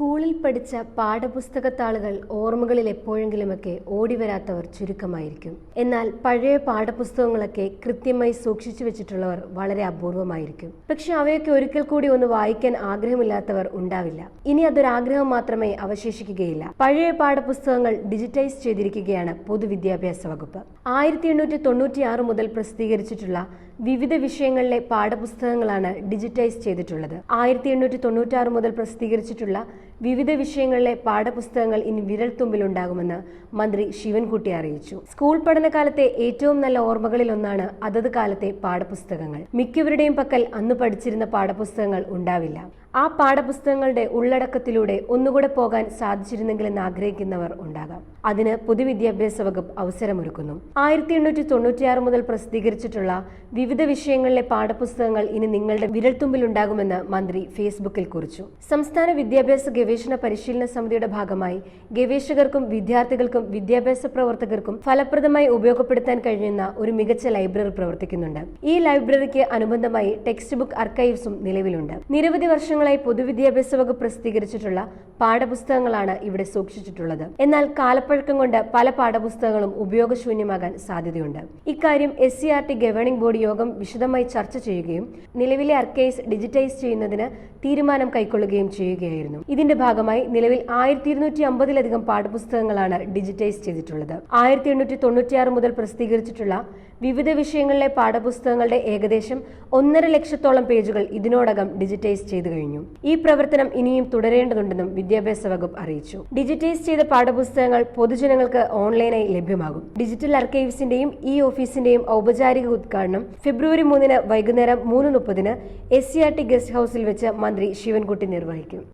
സ്കൂളിൽ പഠിച്ച പാഠപുസ്തകത്താളുകൾ ഓർമ്മകളിൽ എപ്പോഴെങ്കിലുമൊക്കെ ഓടിവരാത്തവർ ചുരുക്കമായിരിക്കും. എന്നാൽ പഴയ പാഠപുസ്തകങ്ങളൊക്കെ കൃത്യമായി സൂക്ഷിച്ചു വെച്ചിട്ടുള്ളവർ വളരെ അപൂർവമായിരിക്കും. പക്ഷെ അവയൊക്കെ ഒരിക്കൽ കൂടി ഒന്ന് വായിക്കാൻ ആഗ്രഹമില്ലാത്തവർ ഉണ്ടാവില്ല. ഇനി അതൊരാഗ്രഹം മാത്രമേ അവശേഷിക്കുകയില്ല. പഴയ പാഠപുസ്തകങ്ങൾ ഡിജിറ്റൈസ് ചെയ്തിരിക്കുകയാണ് പൊതുവിദ്യാഭ്യാസ വകുപ്പ്. ആയിരത്തി എണ്ണൂറ്റി തൊണ്ണൂറ്റി ആറ് മുതൽ പ്രസിദ്ധീകരിച്ചിട്ടുള്ള വിവിധ വിഷയങ്ങളിലെ പാഠപുസ്തകങ്ങളാണ് ഡിജിറ്റൈസ് ചെയ്തിട്ടുള്ളത്. ആയിരത്തി എണ്ണൂറ്റി തൊണ്ണൂറ്റി ആറ് മുതൽ പ്രസിദ്ധീകരിച്ചിട്ടുള്ള വിവിധ വിഷയങ്ങളിലെ പാഠപുസ്തകങ്ങൾ ഇനി വിരൽത്തുമ്പിലുണ്ടാകുമെന്ന് മന്ത്രി ശിവൻകുട്ടി അറിയിച്ചു. സ്കൂൾ പഠനകാലത്തെ ഏറ്റവും നല്ല ഓർമ്മകളിൽ ഒന്നാണ് അതത് കാലത്തെ പാഠപുസ്തകങ്ങൾ. മിക്കവരുടെയും പക്കൽ അന്ന് പഠിച്ചിരുന്ന പാഠപുസ്തകങ്ങൾ ഉണ്ടാവില്ല. ആ പാഠപുസ്തകങ്ങളുടെ ഉള്ളടക്കത്തിലൂടെ ഒന്നുകൂടെ പോകാൻ സാധിച്ചിരുന്നെങ്കിലെന്ന് ആഗ്രഹിക്കുന്നവർ ഉണ്ടാകാം. അതിന് പൊതുവിദ്യാഭ്യാസ വകുപ്പ് അവസരമൊരുക്കുന്നു. ആയിരത്തി എണ്ണൂറ്റി തൊണ്ണൂറ്റിയാറ് മുതൽ പ്രസിദ്ധീകരിച്ചിട്ടുള്ള വിവിധ വിഷയങ്ങളിലെ പാഠപുസ്തകങ്ങൾ ഇനി നിങ്ങളുടെ വിരൽത്തുമ്പിൽ ഉണ്ടാകുമെന്ന് മന്ത്രി ഫേസ്ബുക്കിൽ കുറിച്ചു. സംസ്ഥാന വിദ്യാഭ്യാസ ഗവേഷണ പരിശീലന സമിതിയുടെ ഭാഗമായി ഗവേഷകർക്കും വിദ്യാർത്ഥികൾക്കും വിദ്യാഭ്യാസ പ്രവർത്തകർക്കും ഫലപ്രദമായി ഉപയോഗപ്പെടുത്താൻ കഴിയുന്ന ഒരു മികച്ച ലൈബ്രറി പ്രവർത്തിക്കുന്നുണ്ട്. ഈ ലൈബ്രറിക്ക് അനുബന്ധമായി ടെക്സ്റ്റ് ബുക്ക് അർക്കൈവ്സും നിലവിലുണ്ട്. നിരവധി വർഷങ്ങളായി പൊതുവിദ്യാഭ്യാസ വകുപ്പ് പ്രസിദ്ധീകരിച്ചിട്ടുള്ള പാഠപുസ്തകങ്ങളാണ് ഇവിടെ സൂക്ഷിച്ചിട്ടുള്ളത്. എന്നാൽ കാലപ്പഴക്കം കൊണ്ട് പല പാഠപുസ്തകങ്ങളും ഉപയോഗശൂന്യമാകാൻ സാധ്യതയുണ്ട്. ഇക്കാര്യം S C R T governing board യോഗം വിശദമായി ചർച്ച ചെയ്യുകയും നിലവിലെ അർക്കൈസ് ഡിജിറ്റൈസ് ചെയ്യുന്നതിന് തീരുമാനം കൈക്കൊള്ളുകയും ചെയ്യുകയായിരുന്നു. ഇതിന്റെ ഭാഗമായി നിലവിൽ ആയിരത്തി ഇരുന്നൂറ്റി അമ്പതിലധികം പാഠപുസ്തകങ്ങളാണ് ഡിജിറ്റൈസ് ചെയ്തിട്ടുള്ളത്. ആയിരത്തി എണ്ണൂറ്റി തൊണ്ണൂറ്റിയാറ് മുതൽ പ്രസിദ്ധീകരിച്ചിട്ടുള്ള വിവിധ വിഷയങ്ങളിലെ പാഠപുസ്തകങ്ങളുടെ ഏകദേശം ഒന്നര ലക്ഷത്തോളം പേജുകൾ ഇതിനോടകം ഡിജിറ്റൈസ് ചെയ്തു കഴിഞ്ഞു. ഈ പ്രവർത്തനം ഇനിയും തുടരേണ്ടതുണ്ടെന്നും വിദ്യാഭ്യാസ വകുപ്പ് അറിയിച്ചു. ഡിജിറ്റൈസ് ചെയ്ത പാഠപുസ്തകങ്ങൾ പൊതുജനങ്ങൾക്ക് ഓൺലൈനായി ലഭ്യമാകും. ഡിജിറ്റൽ അർക്കൈവ്സിന്റെയും ഇ ഓഫീസിന്റെയും ഔപചാരിക ഉദ്ഘാടനം ഫെബ്രുവരി മൂന്നിന് വൈകുന്നേരം മൂന്ന് മുപ്പതിന് S C R T guest ഹൌസിൽ വെച്ച് മന്ത്രി ശിവൻകുട്ടി നിർവഹിക്കും.